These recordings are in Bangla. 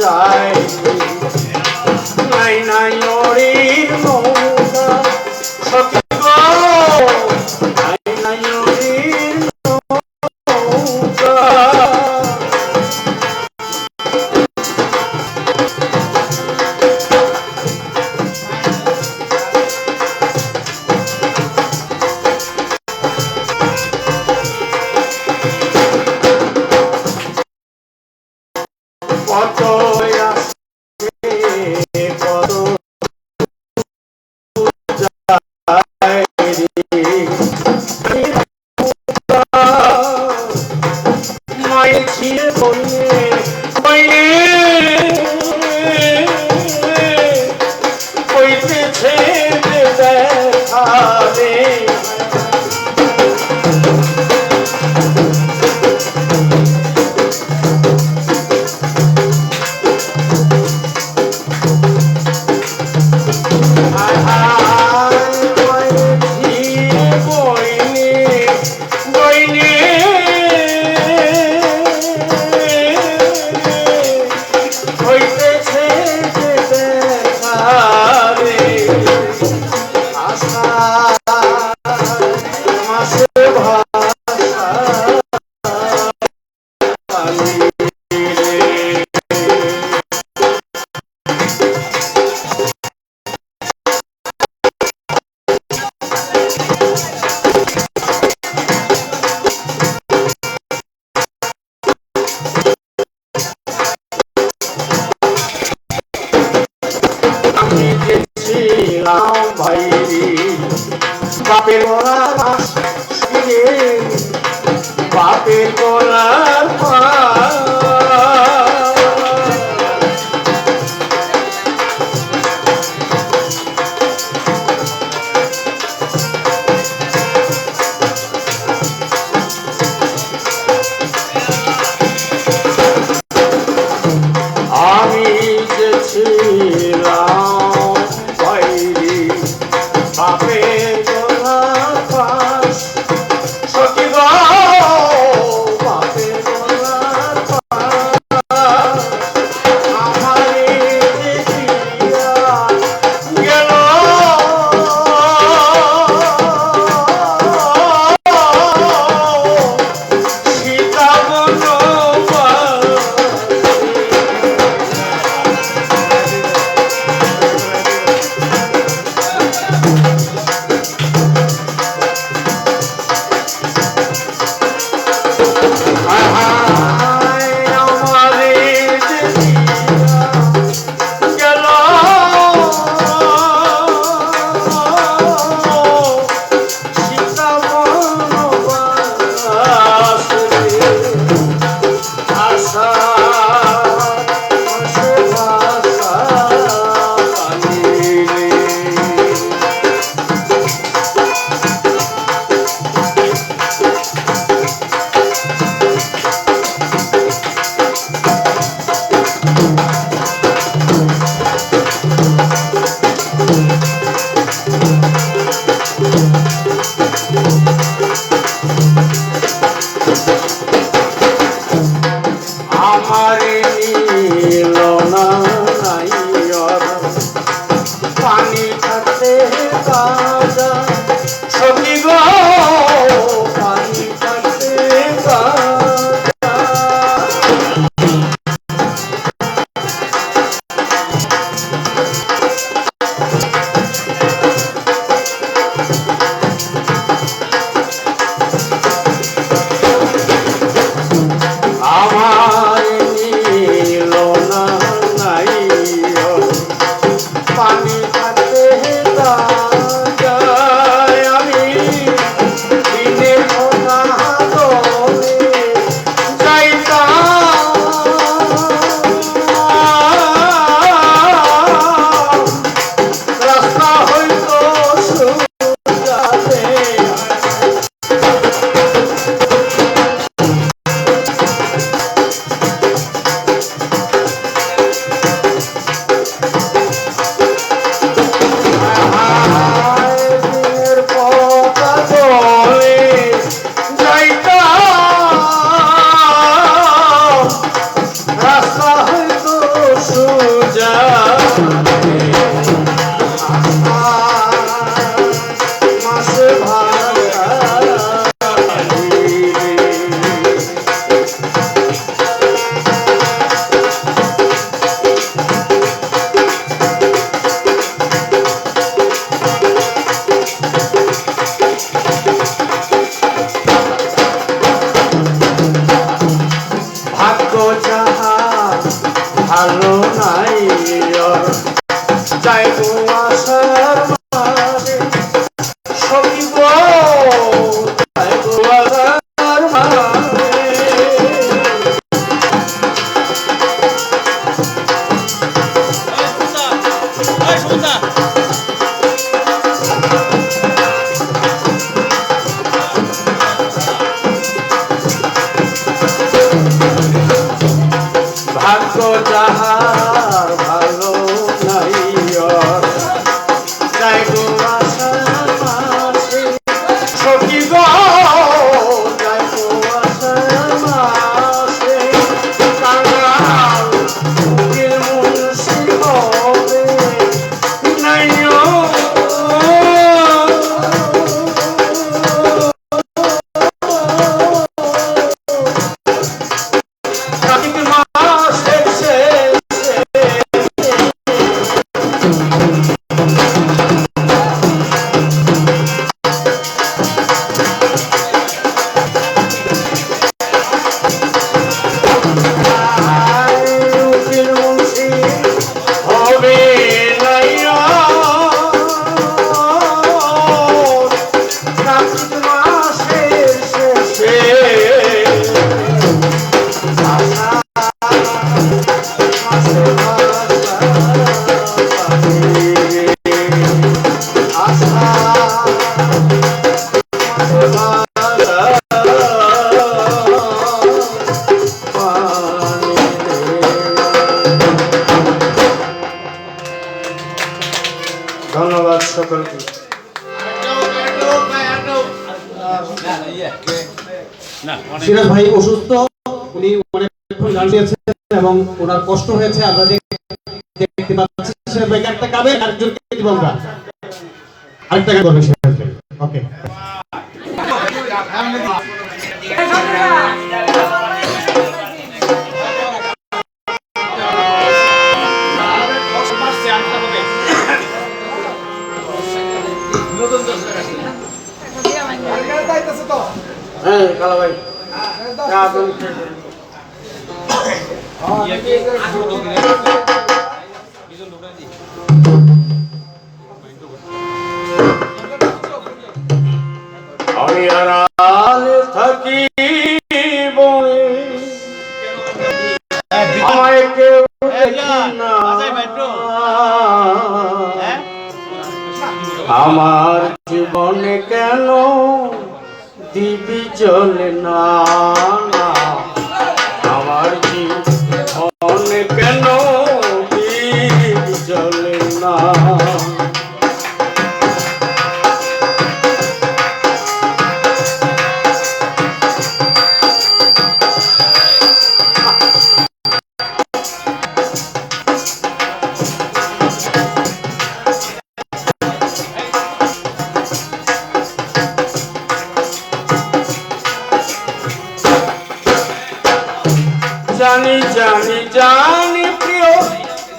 যায় Amen. ধন্যবাদ সকলকে। সিরাজ ভাই অসুস্থ উনি অনেকক্ষণ দাঁড়িয়েছেন এবং ওনার কষ্ট হয়েছে আমরা একটা কাবে আমরা। হ্যাঁ কালা ভাই। আমি আর না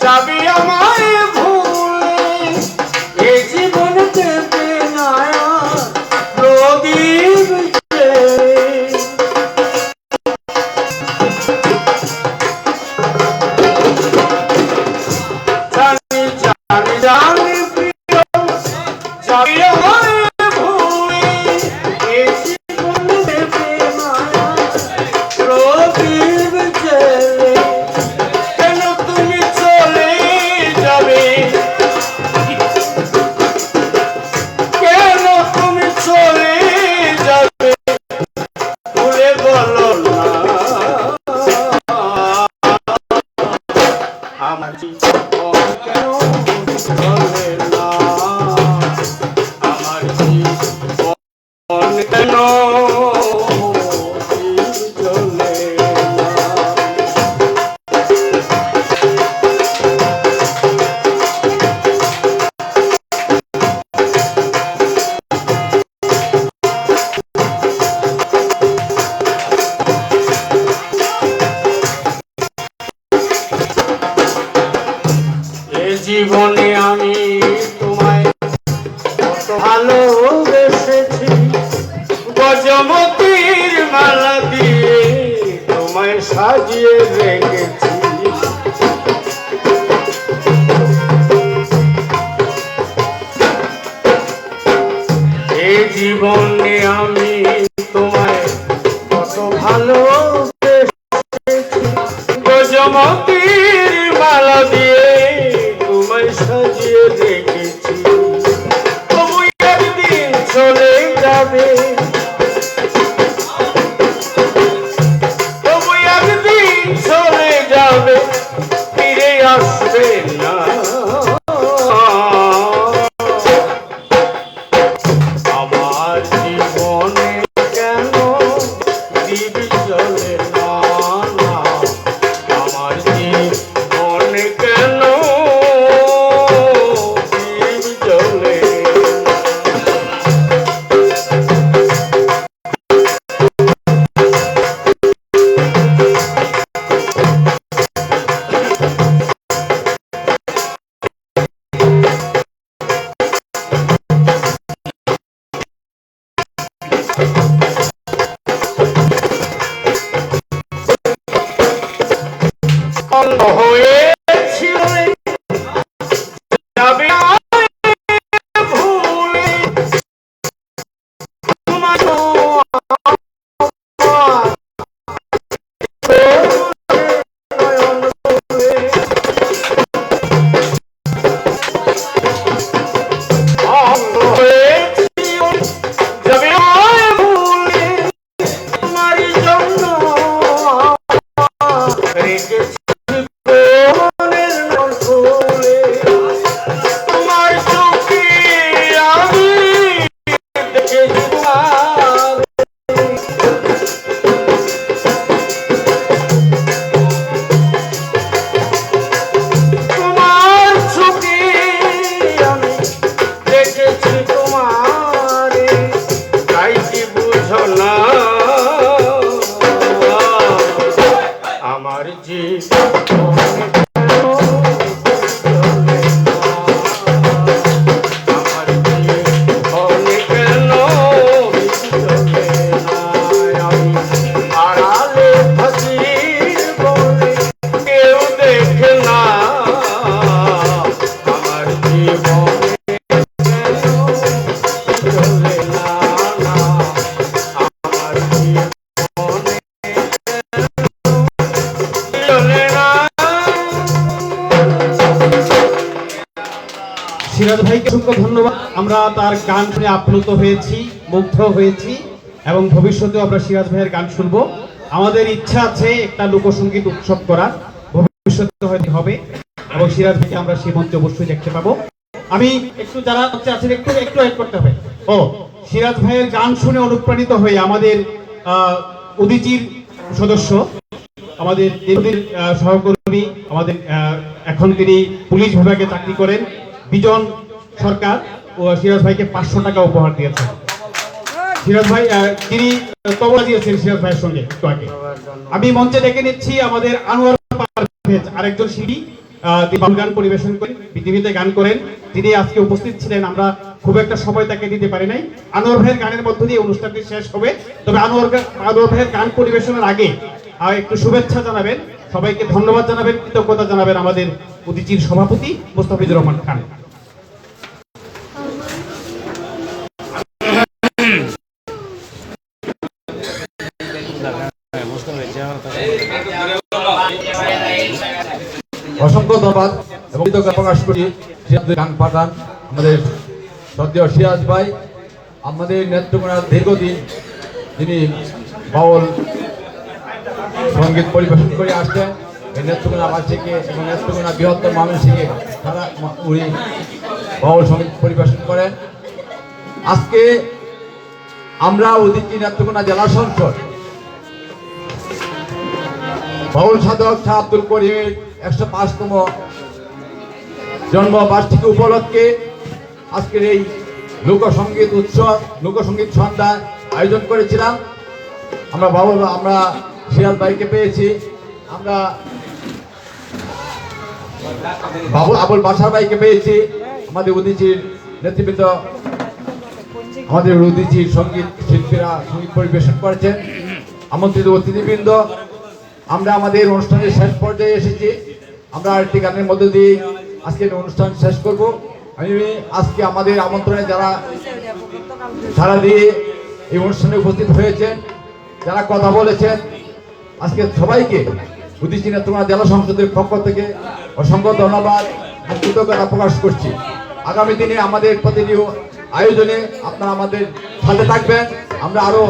যাবি আমার amante অসংখ্য ধন্যবাদ। আমরা তার গান শুনে আপ্লুত হয়েছি, মুগ্ধ হয়েছি এবং ভবিষ্যতেও আমরা সিরাজ ভাইয়ের গান শুনব। আমাদের ইচ্ছা আছে একটা লোকসঙ্গীত উৎসব করার। ভবিষ্যতে হয়তো হবে এবং সিরাজ ভাইকে আমরা সেই মঞ্চে অবশ্যই দেখতে পাবো। আমি একটু যারা আছেন, একটু একটু এক করতে হবে। ও, সিরাজ ভাইয়ের গান শুনে অনুপ্রাণিত হয়ে আমাদের উদীচীর সদস্য, আমাদের সহকর্মী, আমাদের এখন তিনি পুলিশ বিভাগে চাকরি করেন। বিজন সরকার ও সিরাজ ভাইকে পাঁচশো টাকা উপহার দিয়েছেন সিরাজ ভাই তিনি তবলা দিয়েছেন সিরাজ ভাইয়ের সঙ্গে একটু আগে। আমি মঞ্চে ডেকে নিচ্ছি আমাদের আনোয়ার পারভেজ আরেকজন শিল্পী বাউল গান পরিবেশন করেন, পৃথিবীতে গান করেন। তিনি আজকে উপস্থিত ছিলেন, আমরা খুব একটা সময় তাকে দিতে পারি নাই। আনোয়ার ভাইয়ের গানের মধ্য দিয়ে অনুষ্ঠানটি শেষ হবে। তবে আনোয়ার আনোয়ার ভাইয়ের গান পরিবেশনের আগে একটু শুভেচ্ছা জানাবেন। সবাইকে ধন্যবাদ জানাবেন, কৃতজ্ঞতা জানাবেন আমাদের উদিচির সভাপতি মোস্তাফিজুর রহমান খান। অসংখ্য ধন্যবাদ এবং প্রকাশ করি। গান পাঠান আমাদের সদ্য সিরাজ ভাই, আমাদের নেত্রকোনার দীর্ঘদিন যিনি বাউল সংগীত পরিবেশন করে আসছেন, এই নেত্রকোনাবাসীকে এবং নেত্রকোনা বৃহত্তর মানুষকে তারা উনি বাউল সংগীত পরিবেশন করেন। আজকে আমরা উদিতি নেত্রকোনা জেলা সংসদ। বাউল সাধক শাহ আব্দুল করিমের একশো পাঁচতম জন্মবার্ষিকী উপলক্ষে আজকের এই লোকসঙ্গীত উৎসব লোকসঙ্গীত সন্ধ্যা আয়োজন করেছিলাম। আমরা বাবুল আমরা সিরাজ ভাইকে পেয়েছি। আমরা বাবু আবুল বাসার ভাইকে পেয়েছি। আমাদের উদিচির নেতৃবৃন্দ, আমাদের উদিচির সংগীত শিল্পীরা সংগীত পরিবেশন করেছেন। আমন্ত্রিত অতিথিবৃন্দ আমরা আমাদের অনুষ্ঠানের শেষ পর্যায়ে এসেছি। আমরা আরেকটি গানের মধ্য দিয়ে আজকের অনুষ্ঠান শেষ করব। আমি আজকে আমাদের আমন্ত্রণে যারা সারা দিয়ে এই অনুষ্ঠানে উপস্থিত হয়েছেন, যারা কথা বলেছেন, আজকে সবাইকে উদিচিনা তোমার জেলা সংসদের পক্ষ থেকে অসংখ্য ধন্যবাদ কৃতজ্ঞতা প্রকাশ করছি। আগামী দিনে আমাদের প্রতিটি আয়োজনে আপনারা আমাদের সাথে থাকবেন। আমরা আরও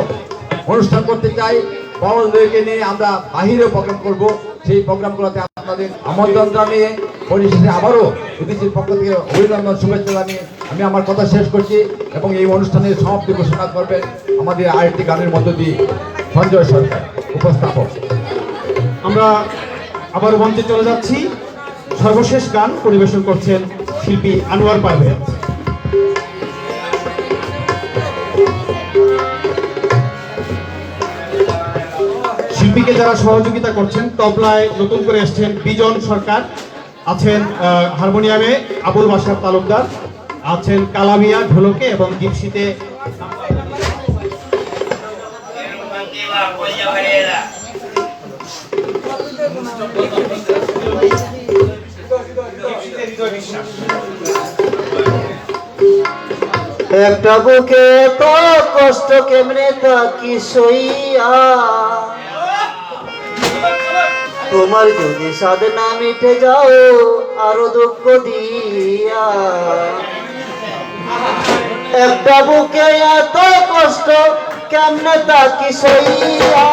অনুষ্ঠান করতে চাই। বাউলদেরকে নিয়ে আমরা বাহিরে প্রোগ্রাম করব। সেই প্রোগ্রামগুলোতে আপনাদের আমন্ত্রণ জানিয়ে পরিশেষে আবারও উদিচির পক্ষ থেকে অভিনন্দন, শুভেচ্ছা জানিয়ে আমি আমার কথা শেষ করছি এবং এই অনুষ্ঠানের সমাপ্তি ঘোষণা করবেন আমাদের আরেকটি গানের মধ্য দিয়ে সঞ্জয় সরকার, উপস্থাপক। আমরা আবার মঞ্চে চলে যাচ্ছি। সর্বশেষ গান পরিবেশন করছেন শিল্পী আনোয়ার পারভেজ। শিল্পীকে যারা সহযোগিতা করছেন, তবলায় নতুন করে এসছেন বিজন সরকার। আছেন হারমোনিয়ামে আবুল বাসার তালুকদার, আছেন কালামিয়া ঢোলকে এবং জিপসিতে একটা বুকে তো কষ্ট কেমনে থাকি সইয়া তোমার যদি সাধনা মিটে যাও, আরও দুঃখ দিয়া। একটা বুকে এত কষ্ট, কেমনে থাকি সইয়া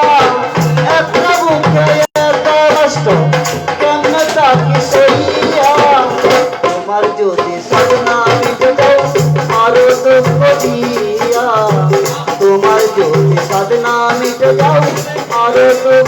একটা বুকে এত কষ্ট, কেমনে সইয়া তোমার যদি যাও, আরও দুঃখ দিয়া। তোমার যদি সাধনা মিটে যাও, আরও দুঃখ